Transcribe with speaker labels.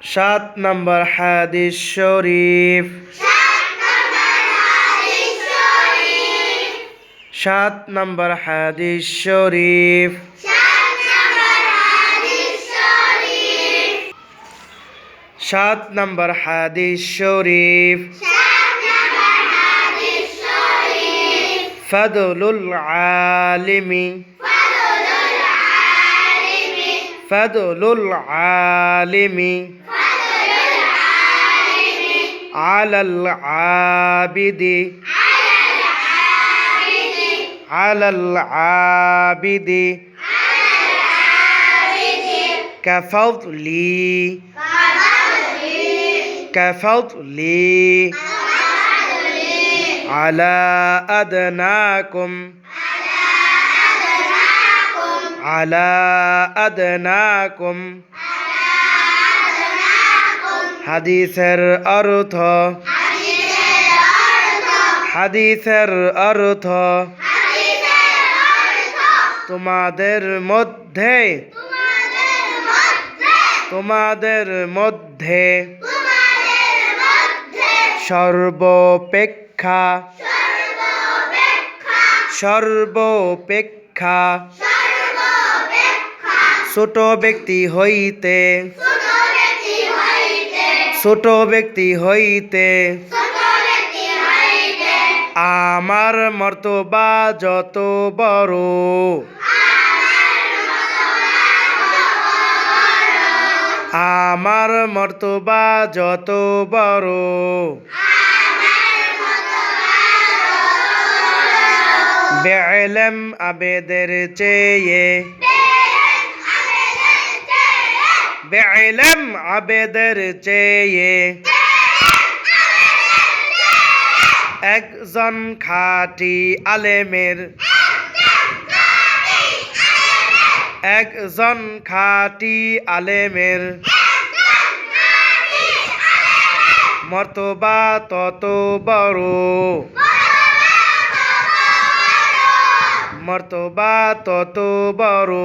Speaker 1: সাত নম্বর হাদিস শরীফ সাত নম্বর হাদিস শরীফ সাত নম্বর হাদিস শরীফ ফদলুল আলিমি فضل العالم على العابد على العابد كفضلي كفضلي على أدناكم على أدناكم হাদিসের অর্থ হাদিসের অর্থ তোমাদের মধ্যে তোমাদের মধ্যে সর্বপেক্ষা সর্বপেক্ষা ছোট ব্যক্তি হইতে। ছোট ব্যক্তি হইতে। আমার মর্তবা যত বড়। আমার মর্তবা যত বড়। বেলেম আবেদের চেয়ে। বেলেম আবেদের চেয়ে একজন খাঁটি আলেমের একজন খাঁটি আলেমের মর্তবা তত বড়। মর্তবা তত বড়।